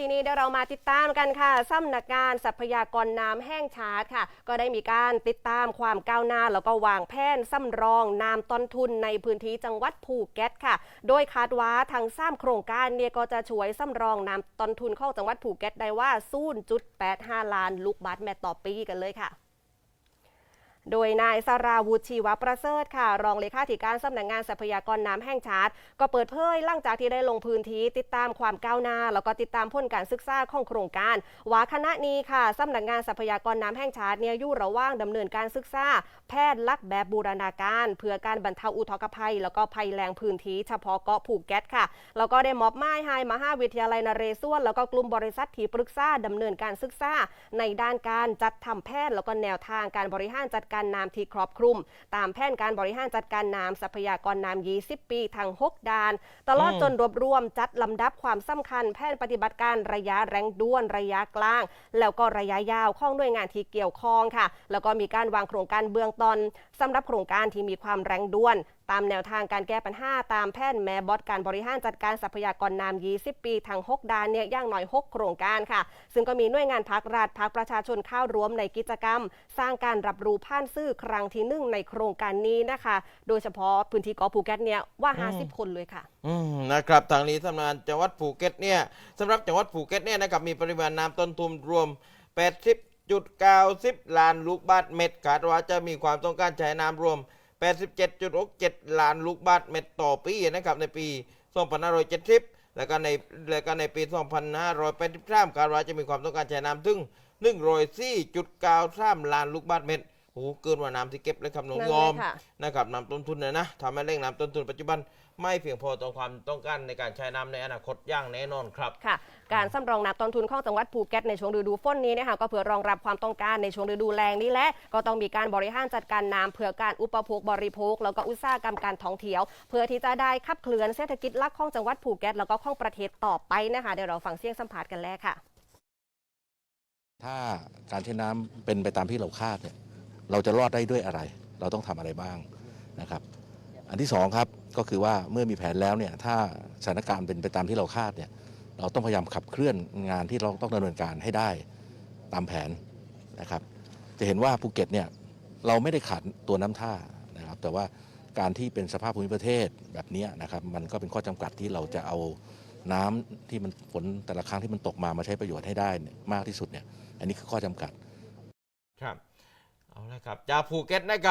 ทีนี้เดี๋ยวเรามาติดตามกันค่ะสำนักงานทรัพยากรน้ำแห้งชาร์จค่ะ ก็ได้มีการติดตามความก้าวหน้า แล้วก็วางแผนสำรองน้ำต้นทุนในพื้นที่จังหวัดภูเก็ตค่ะ โดยคาดว่าทางสามโครงการเนี่ยก็จะช่วยสำรองน้ำต้นทุนของจังหวัดภูเก็ตได้ว่า0.85 ล้านลูกบาศก์เมตรต่อปีกันเลยค่ะ โดยนายสราวุฒิชีวประเสริฐค่ะ รองเลขาธิการสำนักงานทรัพยากรน้ำแห่งชาติ ก็เปิดเผยหลังจากที่ได้ลงพื้นที่ติดตามความก้าวหน้า แล้วก็ติดตามผลการศึกษาของโครงการว่าคณะนี้ค่ะสำนักงานทรัพยากรน้ำแห่งชาติเนี่ยอยู่ระหว่างดำเนินการศึกษาแพทย์ลักแบบบูรณาการ เพื่อการบรรเทาอุทกภัย แล้วก็ภัยแรงพื้นที่เฉพาะเกาะภูเก็ตค่ะแล้วก็ได้มอบหมายให้มหาวิทยาลัยนเรศวรแล้วก็กลุ่มบริษัทที่ปรึกษาดำเนินการศึกษาในด้านการจัดทำแผนแล้วก็แนวทางการบริหารจัดการน้ำที่ครอบคลุม ตามแผนการบริหารจัดการน้ำทรัพยากรน้ำ20 ปีทาง 6ด้าน ตลอดอจนรวบรวมจัดลำดับความสำคัญ แผนปฏิบัติการระยะแรงด่วนระยะกลาง แล้วก็ระยะยาวของหน่วยงานที่เกี่ยวข้องค่ะ แล้วก็มีการวางโครงการเบื้องต้นสำหรับโครงการที่มีความแรงด่วน ตามแนวทางการแก้ปัญหาตามแผนแมบอดการบริหารจัดการทรัพยากรน้ำ20 ปีทั้ง6 ด้านเนี่ยย่างน้อย 6 โครงการค่ะ ซึ่งก็มีหน่วยงานภาครัฐภาคประชาชนเข้าร่วมในกิจกรรม สร้างการรับรู้ผ่านสื่อครั้งที่หนึ่งในโครงการนี้นะคะ โดยเฉพาะพื้นที่เกาะภูเก็ตเนี่ยว่า 50 คนเลยค่ะอืมนะครับทางนี้สำนักจังหวัดภูเก็ตเนี่ยสำหรับจังหวัดภูเก็ตเนี่ยนะครับมีปริมาณน้ำต้นทุนรวม 80.90 ล้านลูกบาศก์เมตรคาดว่าจะมีความต้องการใช้น้ำรวม 87.67 ล้านลูกบาศก์เมตรต่อปีนะครับในปี 2570 แล้วก็ในแล้วก็ในปี 2583คาดว่าจะมีความต้องการใช้น้ำถึง104.93ล้านลูกบาศก์เมตร โอ้โหเกินกว่าน้ำที่เก็บเลยครับน้องนั่นยเลยอมค่ะ นะครับน้ำต้นทุนนะนะทำให้เร่งน้ำต้นทุนปัจจุบันไม่เพียงพอต่อความต้องการในการใช้น้ำในอนาคตอย่างแน่นอนครับ ค่ะ การสำรองน้ำต้นทุนของจังหวัดภูเก็ตในช่วงฤดูฝนนี้นะคะก็เพื่อรองรับความต้องการในช่วงฤดูแล้งนี้แหละก็ต้องมีการบริหารจัดการน้ำเพื่อการอุปโภคบริโภค แล้วก็อุตสาหกรรมการท่องเที่ยว เพื่อที่จะได้ขับเคลื่อนเศรษฐกิจหลักของจังหวัดภูเก็ตแล้วก็ของประเทศต่อไปนะคะเดี๋ยวเราฟังเสียงสัมภาษณ์กันแล้วค่ะ ถ้าการใช้น้ำเป็นไปตามที่เราคาดเนี่ย เราจะรอดได้ด้วยอะไร เราต้องทำอะไรบ้างนะครับ อันที่สองครับก็คือว่าเมื่อมีแผนแล้วเนี่ยถ้าสถานการณ์เป็นไปตามที่เราคาดเนี่ยเราต้องพยายามขับเคลื่อนงานที่เราต้องดำเนินการให้ได้ตามแผนนะครับ จะเห็นว่าภูเก็ตเนี่ยเราไม่ได้ขาดตัวน้ำท่านะครับ แต่ว่าการที่เป็นสภาพภูมิประเทศแบบนี้นะครับมันก็เป็นข้อจำกัดที่เราจะเอาน้ำที่มันฝนแต่ละครั้งที่มันตกมามาใช้ประโยชน์ให้ได้มากที่สุดเนี่ย อันนี้คือข้อจำกัดครับ เอาละครับจากภูเก็ตนะครับ